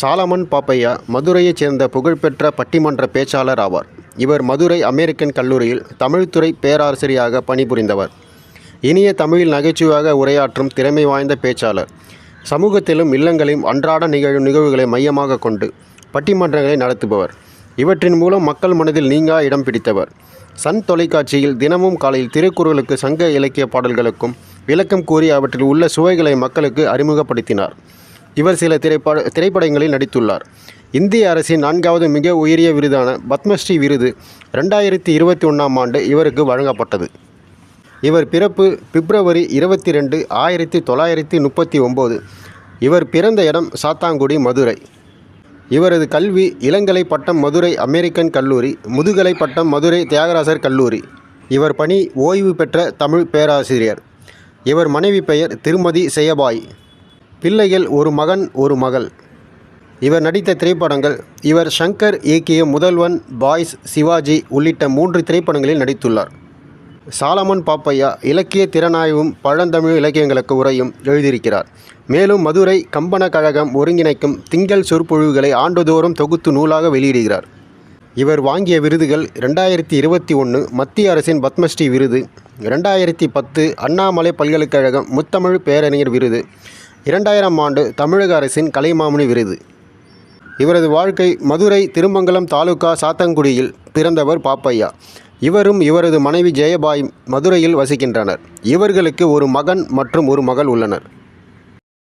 சாலமன் பாப்பையா மதுரையைச் சேர்ந்த புகழ்பெற்ற பட்டிமன்ற பேச்சாளர் ஆவார். இவர் மதுரை அமெரிக்கன் கல்லூரியில் தமிழ்துறை பேராசிரியராக பணிபுரிந்தவர். இனிய தமிழில் நகைச்சுவையாக உரையாற்றும் திறமை வாய்ந்த பேச்சாளர். சமூகத்திலும் இல்லங்களிலும் அன்றாட நிகழும் நிகழ்வுகளை மையமாக கொண்டு பட்டிமன்றங்களை நடத்துபவர். இவற்றின் மூலம் மக்கள் மனதில் நீங்கா இடம் பிடித்தவர். சன் தொலைக்காட்சியில் தினமும் காலையில் திருக்குறளுக்கு சங்க இலக்கிய பாடல்களுக்கும் விளக்கம் கூறி அவற்றில் உள்ள சுவைகளை மக்களுக்கு அறிமுகப்படுத்தினார். இவர் சில திரைப்பட திரைப்படங்களில் நடித்துள்ளார். இந்திய அரசின் நான்காவது மிக உயரிய விருதான பத்மஸ்ரீ விருது ரெண்டாயிரத்தி இருபத்தி ஒன்றாம் ஆண்டு இவருக்கு வழங்கப்பட்டது. இவர் பிறப்பு பிப்ரவரி இருபத்தி ரெண்டு ஆயிரத்தி தொள்ளாயிரத்தி முப்பத்தி ஒம்பது இவர் பிறந்த இடம் சாத்தாங்குடி மதுரை. இவரது கல்வி இளங்கலை பட்டம் மதுரை அமெரிக்கன் கல்லூரி முதுகலை பட்டம் மதுரை தியாகராசர் கல்லூரி. இவர் பணி ஓய்வு பெற்ற தமிழ் பேராசிரியர். இவர் மனைவி பெயர் திருமதி செய்யபாய் பிள்ளைகள் ஒரு மகன் ஒரு மகள். இவர் நடித்த திரைப்படங்கள் இவர் ஷங்கர் இயக்கிய முதல்வன் பாய்ஸ் சிவாஜி உள்ளிட்ட மூன்று திரைப்படங்களில் நடித்துள்ளார். சாலமன் பாப்பையா இலக்கிய திறனாய்வும் பழந்தமிழ் இலக்கியங்களுக்கு உரையும் எழுதியிருக்கிறார். மேலும் மதுரை கம்பன கழகம் ஒருங்கிணைக்கும் திங்கள் சொற்பொழிவுகளை ஆண்டுதோறும் தொகுத்து நூலாக வெளியிடுகிறார். இவர் வாங்கிய விருதுகள் ரெண்டாயிரத்தி இருபத்தி ஒன்று மத்திய அரசின் பத்மஸ்ரீ விருது ரெண்டாயிரத்தி பத்து அண்ணாமலை பல்கலைக்கழகம் முத்தமிழ் பேரறிஞர் விருது இரண்டாயிரம் ஆண்டு தமிழக அரசின் கலைமாமணி விருது. இவரது வாழ்க்கை மதுரை திருமங்கலம் தாலுகா சாத்தங்குடியில் பிறந்தவர் பாப்பையா. இவரும் இவரது மனைவி ஜெயபாய் மதுரையில் வசிக்கின்றனர். இவர்களுக்கு ஒரு மகன் மற்றும் ஒரு மகள் உள்ளனர்.